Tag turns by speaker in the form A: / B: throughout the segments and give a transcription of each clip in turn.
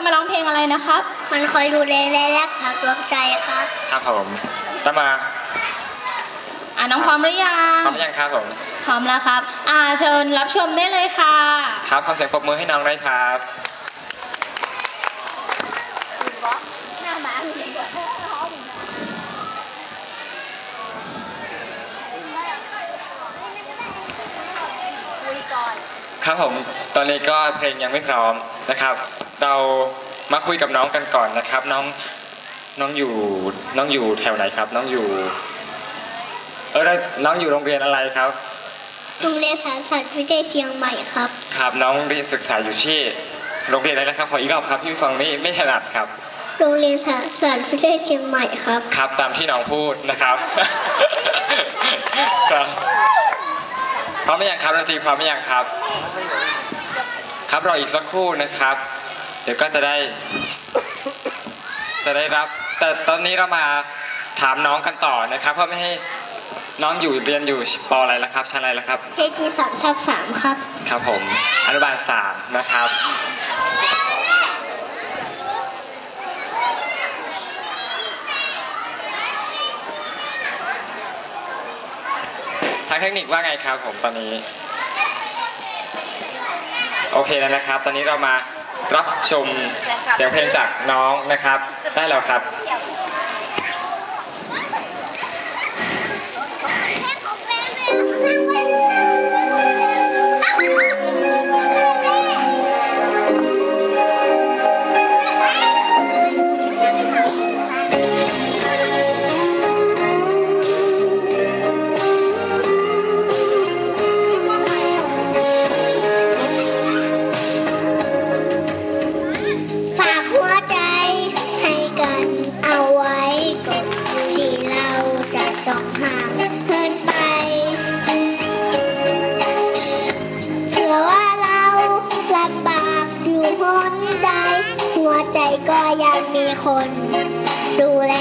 A: จะมาร้องเพลงอะไรนะครับ
B: มันคอยดูแลและรักษาดวงใจครับ
C: ครับผมต่อมา
A: อ่าน้องพร้อมหรือยัง
C: พร้อมยังครับผม
A: พร้อมแล้วครับ อ่าเชิญรับชมได้เลยค่ะ
C: ครับขอเสียงปรบมือให้น้องด้วยครับ
B: หน้าหมาเห็นบ่
C: ครับผมตอนนี้ก็เพลงยังไม่พร้อมนะครับ เรามาคุยกับน้องกันก่อนนะครับ น้องน้องอยู่น้องอยู่แถวไหนครับ น้องอยู่ เออแล้วน้องอยู่โรงเรียนอะไรครับ
B: โรงเรียนสารสัตว์วิทยาเชียงใหม่ครับ
C: ครับน้องเรียนศึกษาอยู่ที่โรงเรียนอะไรนะครับขออีกรอบครับพี่ฟังไม่ไม่ถนัดครับ
B: โรงเรียนสารสัตว์วิทยาเชียงใหม่ครับ
C: ครับตามที่น้องพูดนะครับครับพร้อมหรือยังครับดนตรีพร้อมหรือยังครับ ครับรออีกสักครู่นะครับ เดี๋ยวก็จะได้ จะได้รับ แต่ตอนนี้เรามาถามน้องกันต่อนะครับ เพื่อไม่ให้น้องอยู่เรียนอยู่ปอะไรแล้วครับชั้นอะไรแล้วครับ
B: เพจสามทับสามครับ
C: ครับผมอนุบาลสามนะครับ ทางเทคนิคว่าไงครับผมตอนนี้ โอเคแล้วนะครับ ตอนนี้เรามา รับชมเสียงเพลงจากน้องนะครับ ได้แล้วครับ
B: ยังมีคนดูแล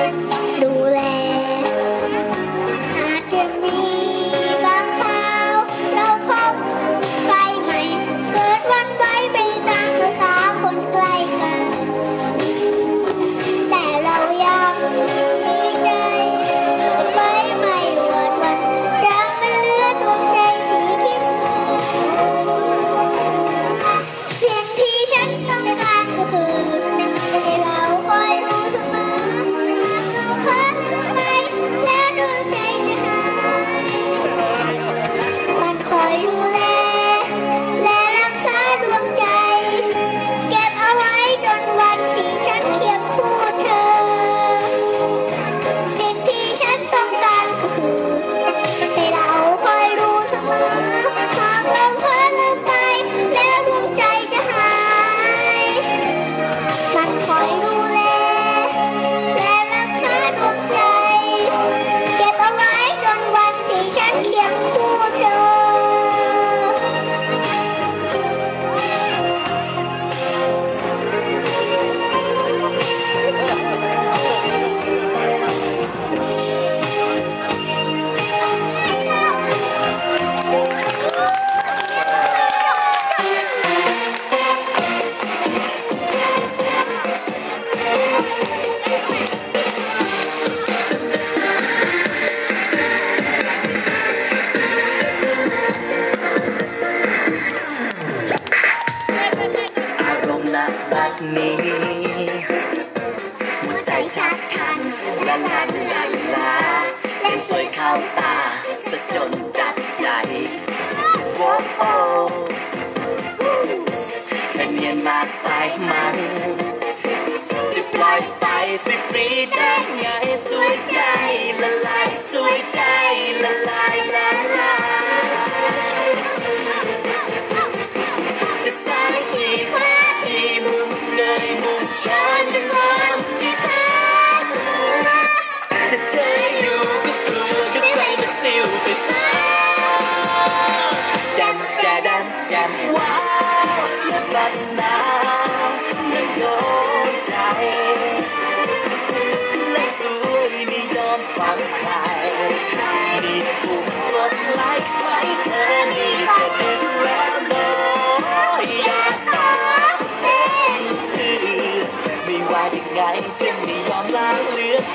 B: Thank you.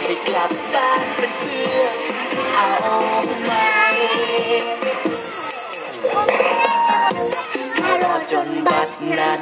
B: ได้กลั
D: บบ้านเป็นเพื่อนเอาไหมรอจนบัดนั้น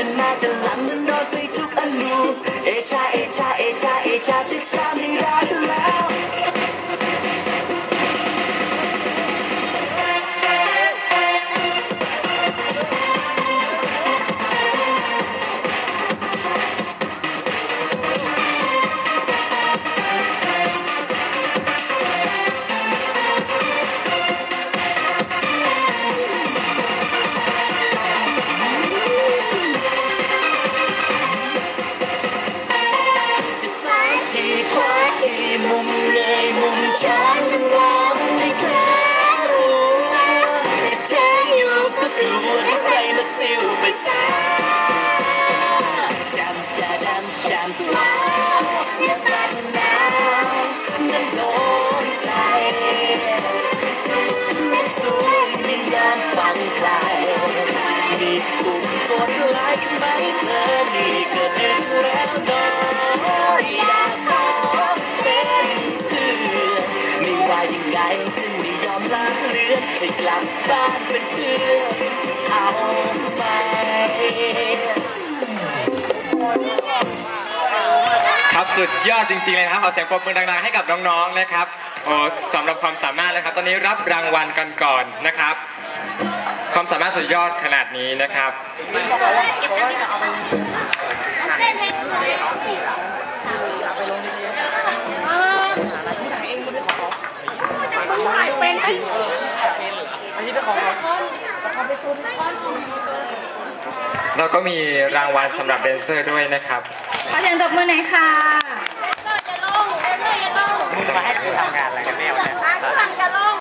D: จะหน้าจะหลังมันรอนไปทุกอนุเอชาเอชา กดไลค์ไม่เธอนี่ก็ดึงแล้วน้ออยากขอเป็นเพื่อนไม่ว่ายังไงถึงไม่ยอมลาเรือนให้กลับบ้านเป็นเพื่อนเอาไหม
C: ครับสุดยอดจริงๆเลยนะครับขอเสียงปรบมือดังๆให้กับน้องๆนะครับสำหรับความสามารถนะครับ ตอนนี้รับรางวัลกันก่อนนะครับ ความสามารถสุดยอดขนาดนี้นะครับเราก็มีรางวัลสำหรับเดนเซอร์ด้วยนะครับ
A: ขอเสียงตบมือหน่อยค่ะจะลงเบนเซอร์จะลง
C: มึงมาให้กูทำงานอะไรกันแน่วะเนี่ย